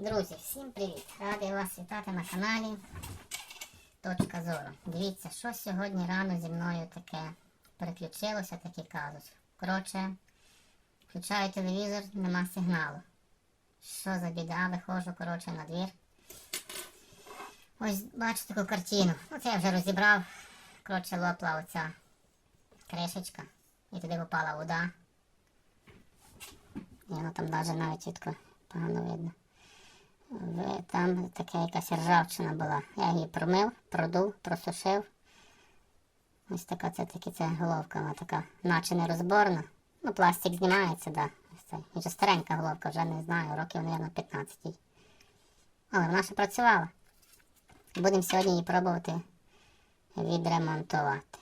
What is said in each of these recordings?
Друзі, всім привіт! Радий вас вітати на каналі Точка Зору. Дивіться, що сьогодні рано зі мною таке переключилося, такий казус. Коротше, включаю телевізор, нема сигналу. Що за біда, виходжу, коротше, на двір. Ось бачу таку картину. Ну це я вже розібрав. Коротше, лопла оця кришечка. І туди попала вода. І воно там навіть навіть чітко погано видно. В- Там така якась ржавчина була. Я її промив, продув, просушив. Ось така це таки це головка, вона така, наче нерозборна. Ну, пластик знімається, да. І вже старенька головка, вже не знаю, років, мабуть, 15. їй. Але вона ще працювала. Будемо сьогодні її пробувати відремонтувати.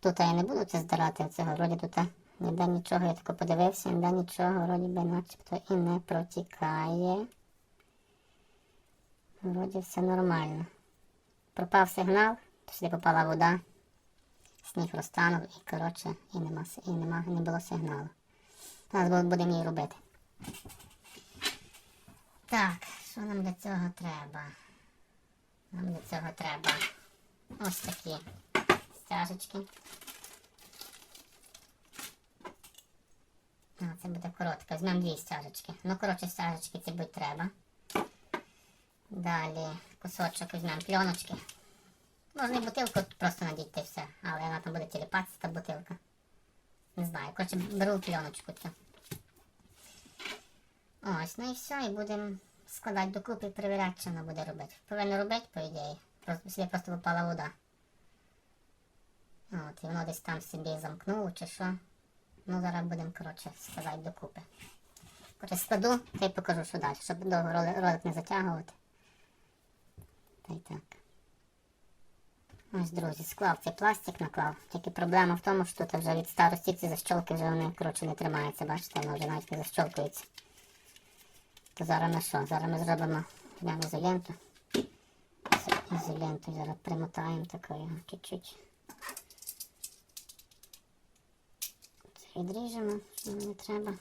Тут я не буду це здирати, цього вроді тут ніде нічого, я тако подивився, ніде нічого, вроді би начебто і не протікає. Вроді все нормально. Пропав сигнал, то сюди попала вода, сніг розтанув і коротше, і нема, і нема, не було сигналу. Зараз будемо її робити. Так, що нам для цього треба? Нам для цього треба ось такі стяжечки. А, це буде коротка. Візьмемо дві стяжечки. Ну, коротше, стяжечки ці будь треба. Далі кусочок візьмемо пленочки. Можна і бутилку просто надіти і все, але вона там буде тіліпатися, та бутилка. Не знаю. Коротше, беру пленочку цю. Ось, ну і все, і будемо складати докупи і перевіряти, що вона буде робити. Повинно робити, по ідеї. Просто сюди просто попала вода. От, і воно десь там собі замкнуло чи що. Ну, зараз будемо, коротше, складати докупи. Коротше, складу та й покажу, що далі, щоб довго роли- ролик не затягувати. Та й так. Ось, друзі, склав цей пластик, наклав. Тільки проблема в тому, що тут вже від старості ці защолки вже вони, коротше, не тримаються. Бачите, воно вже навіть не защолкується. То зараз ми що? Зараз ми зробимо ізоленту. Ізоленту зараз примотаємо такою чуть-чуть. Це відріжемо, нам не треба.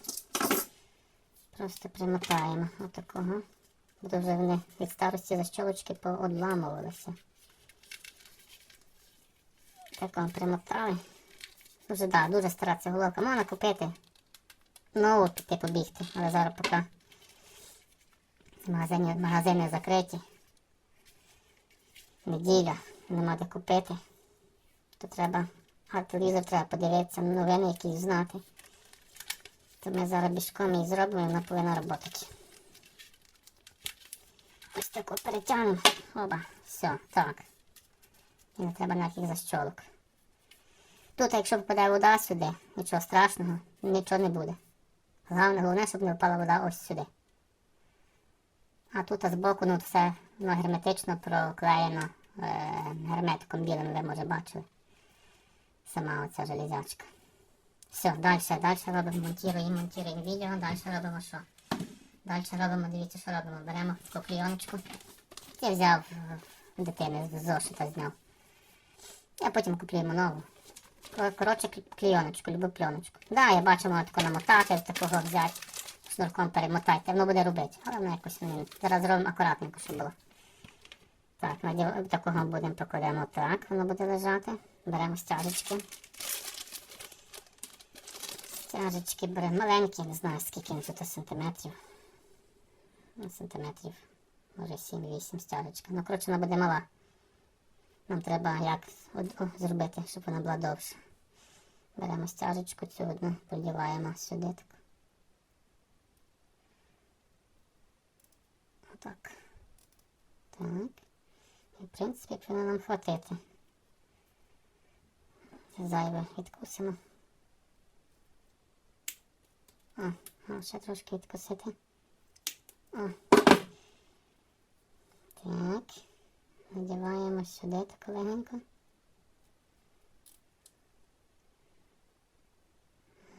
Просто примотаємо отакого. Бо вже вони від старості защолочки поодламувалися. Так вам примотали. Дуже, да, дуже стара ця головка. Можна купити. Нову піти побігти, але зараз поки магазини, магазини закриті. Неділя, нема де купити. То треба, а телевізор треба подивитися, новини якісь знати. То ми зараз бішком її зробимо, і вона повинна працювати. Ось таку перетягнемо. Оба, все, так. І не треба ніяких защолок. Тут, якщо попаде вода сюди, нічого страшного, нічого не буде. Головне, головне, щоб не впала вода ось сюди. А тут збоку ну, все ну, герметично проклеєно е, герметиком білим, ви може бачили. Сама оця железячка. Все, далі, далі робимо, монтуємо, монтуємо відео, далі робимо що? Далі робимо, дивіться, що робимо. Беремо таку клійоночку. Я взяв е, дитини з зошита зняв. А потім купуємо нову. Коротше, клі- клійоночку, любу пленочку. Да, я бачу, можна таку намотати, такого взяти, шнурком перемотати, воно буде робити. Але воно якось не. Зараз зробимо акуратненько, щоб було. Так, такого будемо покладемо так, воно буде лежати. Беремо стяжечки. Стяжечки беремо маленькі, не знаю скільки тут сантиметрів. Ну, сантиметрів, може 7-8 стяжечка. Ну, коротше, вона буде мала. Нам треба як зробити, щоб вона була довша. Беремо стяжечку цю одну, продіваємо сюди так. Отак. Так. В принципі, повинна нам хватити. Це зайве відкусимо. А, а ще трошки відкусити. О. Так. Надіваємо сюди так легенько.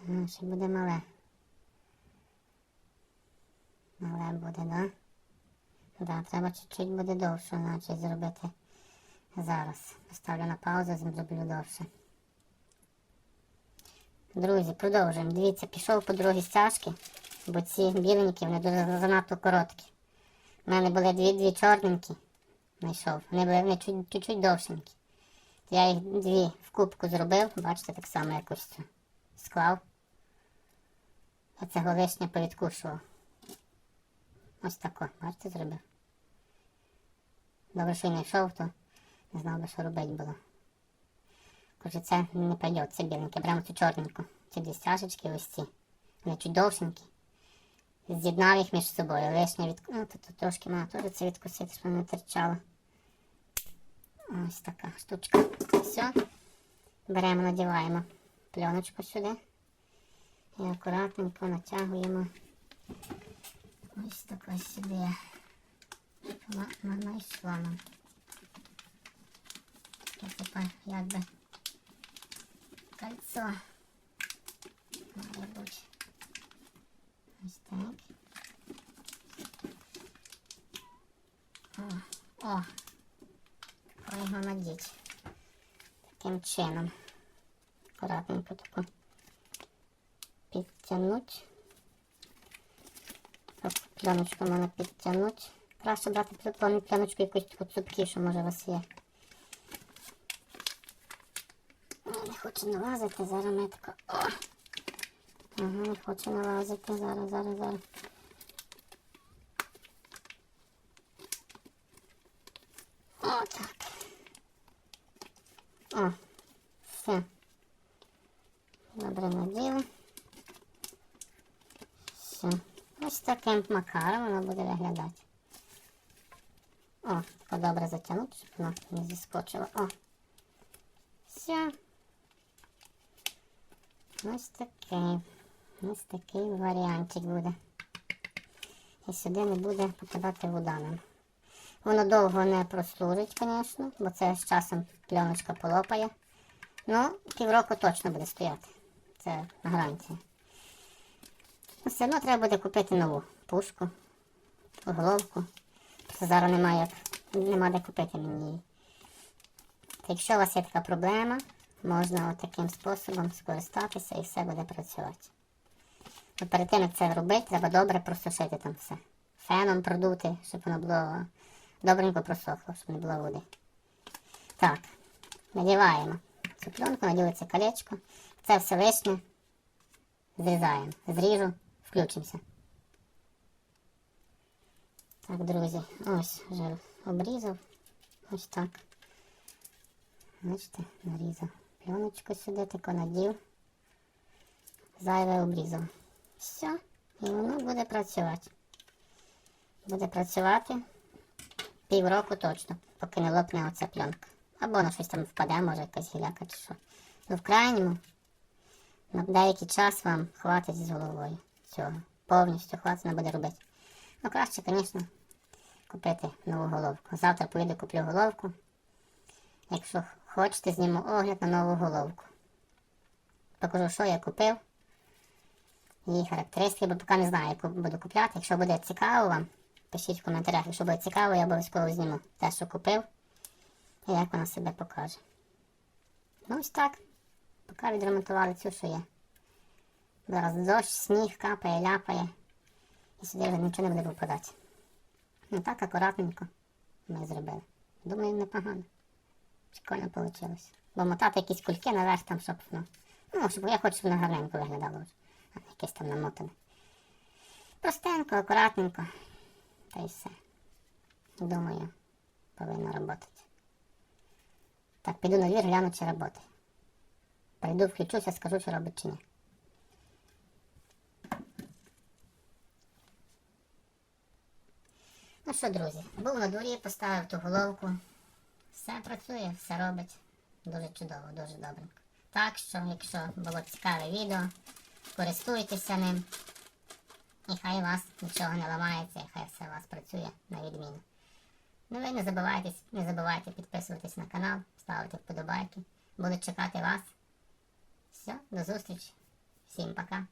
Ну, ще буде мале. Мале буде, да? Да, треба чуть-чуть буде довше, наче зробити зараз. Поставлю на паузу, зроблю довше. Друзі, продовжуємо. Дивіться, пішов по другій стяжки. Бо ці біленькі, вони дуже занадто короткі. У мене були дві, дві чорненькі. Знайшов. Вони були вони чуть, чуть-чуть довшенькі. Я їх дві в кубку зробив, бачите, так само якось цю склав. А цього лишнє повідкушував. Ось тако, бачите, зробив. Добре, що й знайшов, то не знав би, що робити було. Короче, це не пойде, це біленьке. Беремо цю чорненьку. Ці дві стяжечки ось ці. Вони чуть довшенькі. З'єднав їх між собою. Лишнє від... Ну, тут, тут трошки має теж це відкусити, щоб не терчало. Ось така штучка. Все. Беремо, надіваємо пленочку сюди. І акуратненько натягуємо. Ось така сюди. Вона знайшла нам. Тепер якби кольцо. Має бути. Ось так. О, о. Треба його надіть. Таким чином. Акуратненько таку підтягнуть. Пленочку можна підтягнути. Краще брати пл- пленочку якусь таку цупкішу, може у вас є. Не хоче налазити, зараз ми тако. Ага, не хоче налазити. Зараз, зараз, зараз. О, так. О, все. Добре наділи. Все. Ось таким макаром воно буде виглядати. Тако добре затягнути, щоб воно не зіскочило. О. Все. Ось такий. Ось такий варіантик буде. І сюди не буде попадати вода нам. Воно довго не прослужить, звісно, бо це з часом пленочка полопає. Ну, півроку точно буде стояти. Це гарантія. Все одно треба буде купити нову пушку, головку. Просто зараз немає нема де купити мені її. Якщо у вас є така проблема, можна от таким способом скористатися і все буде працювати. Ну, перед тим, як це робити, треба добре просушити там все. Феном продути, щоб воно було добренько просохло, щоб не було води. Так, надіваємо цю пленку, наділи це колечко. Це все лишнє. Зрізаємо. Зріжу, включимося. Так, друзі, ось вже обрізав. Ось так. Бачите, нарізав. Пленочку сюди тако надів. Зайве обрізав. Все, і воно буде працювати. Буде працювати півроку точно, поки не лопне оця пленка. Або на щось там впаде, може якась гіляка чи що. Ну, в крайньому, на деякий час вам хватить з головою цього. Повністю хватить не буде робити. Ну, краще, звісно, купити нову головку. Завтра поїду куплю головку. Якщо хочете, зніму огляд на нову головку. Покажу, що я купив. Її характеристики, бо поки не знаю, яку буду купляти. Якщо буде цікаво вам, пишіть в коментарях. Якщо буде цікаво, я обов'язково зніму те, що купив. І як вона себе покаже. Ну ось так. Поки відремонтували цю, що є. Зараз дощ, сніг капає, ляпає. І нічого не буде попадати. Ну так акуратненько ми зробили. Думаю, непогано. Прикольно вийшло. Бо мотати якісь кульки наверх там, щоб ну. Ну, щоб я хочу, щоб воно гарненько виглядало вже. А якесь там намотане. Простенько, акуратненько. Та й все. Думаю, повинно працювати. Так, піду на двір, гляну, чи працює. Прийду, включуся, скажу, чи робить чи ні. Ну що, друзі, був на дворі, поставив ту головку. Все працює, все робить. Дуже чудово, дуже добре. Так що, якщо було цікаве відео, користуйтеся ним. І хай у вас нічого не ламається, і хай все у вас працює на відміну. Ну ви не забувайте, не забувайте підписуватись на канал, ставити вподобайки. Буду чекати вас. Все, до зустрічі. Всім пока.